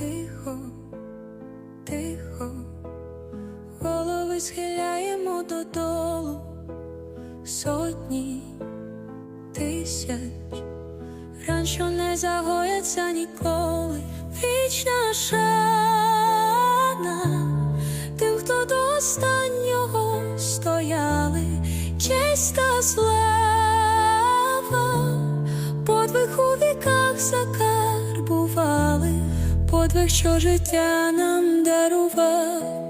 тихо, тихо, голови схиляємо додолу. Сотні тисяч, ран, що не загояться ніколи, вічна шана. Тим, хто до останнього стояли, чиста та слава, подвиг у віках заказ подвиг, що життя нам дарував.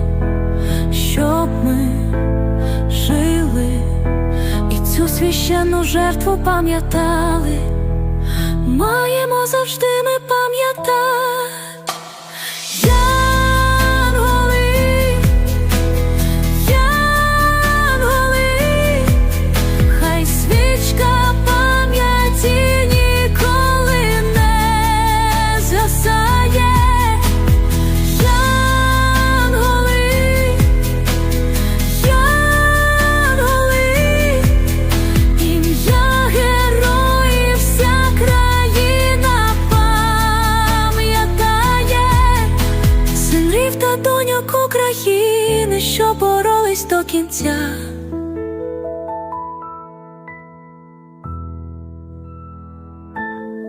щоб ми жили і цю священну жертву пам'ятали. Маємо завжди ми пам'ятати. Та доньок України, що боролись до кінця.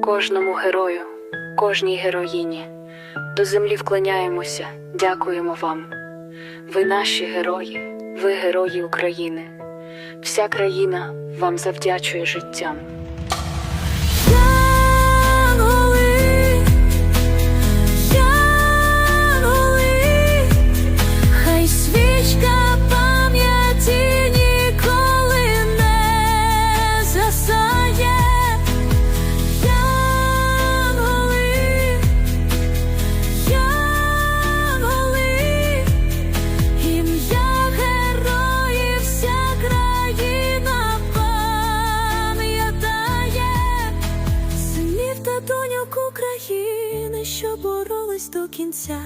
Кожному герою, кожній героїні до землі вклоняємося, дякуємо вам. Ви наші герої, ви герої України. Вся країна вам завдячує життям. Що боролись до кінця.